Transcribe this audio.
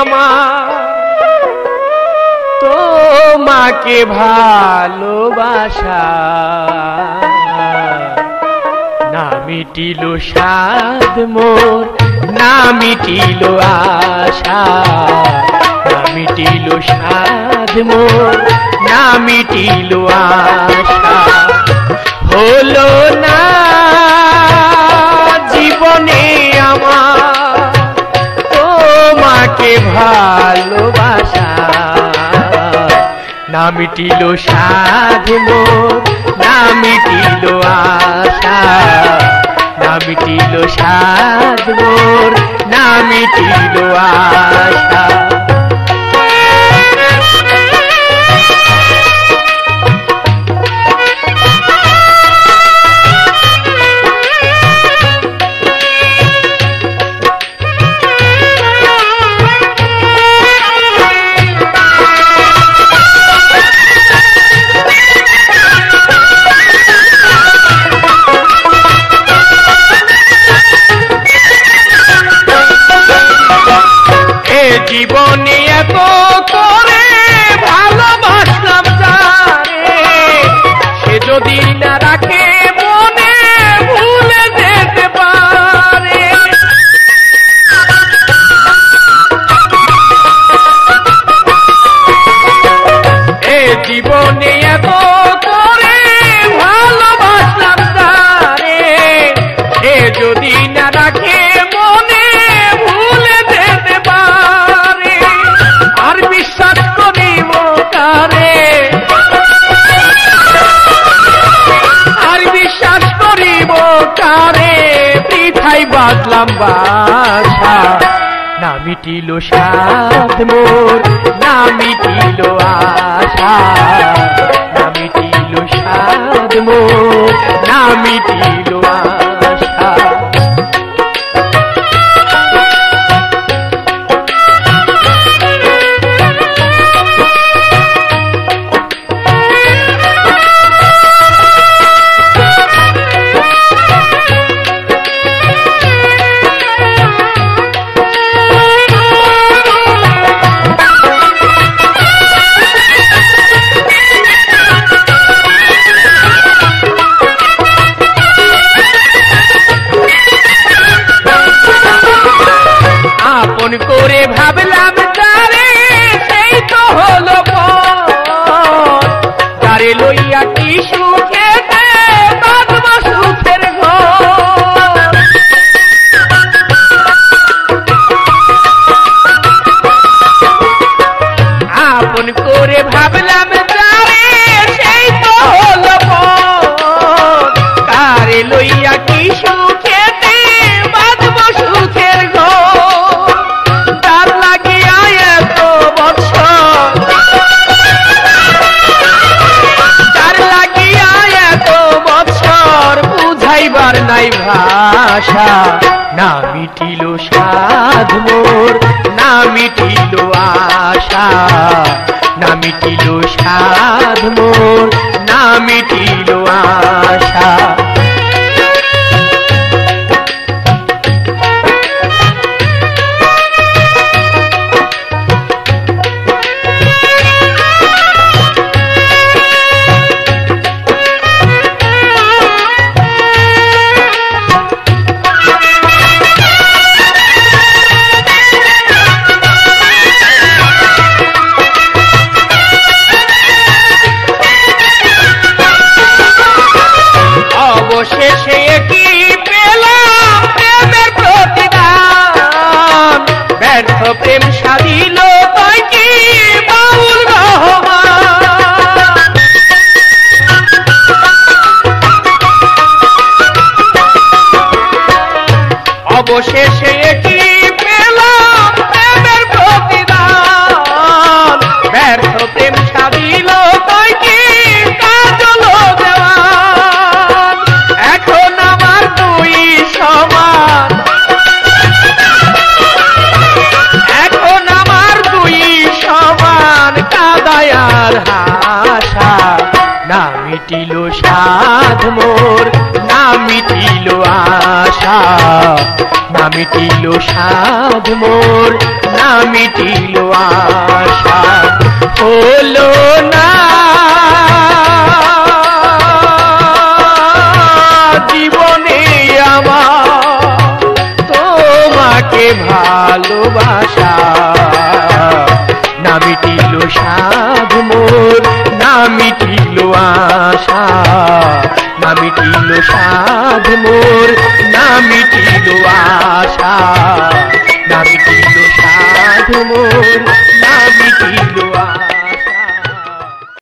আমার তোমাকে ভালোবাসা। না মিটিল সাদ মোর, না মিটিল আশা। না মিটিল সাদ মোর, না মিটিল আশা। হলো মিটিল সাধ না মিটিল আশা। না মিটিল সাধ না মিটিল আশা। পৃথাই বাঁধলাম বাসা। না মিটিল সাত মোর, না মিটিল আশা। না মিটিল সাত মোর, না ভাষা না মিটিল সাধ মোর, না মিটিল আশা। না মিটিল সাধ মোর, না মিটিল আশা। প্রেম রহমান? অবশেষে কি পেলাম প্রেমের প্রতিদান। ব্যর্থ প্রেম সাধিল কাদায়ার হাসা, না মিটিল সাধ মোর, না মিটিল আশা। না মিটিল সাধ মোর, না মিটিল আশা। হলো না জীবনে আমার তোমাকে ভালোবাসা। না মিটিল সাধ মিটিল আশা না মিটিল সাধ মোর না মিটিল আশা না মিটিল সাধ মোর না মিটিল আশা।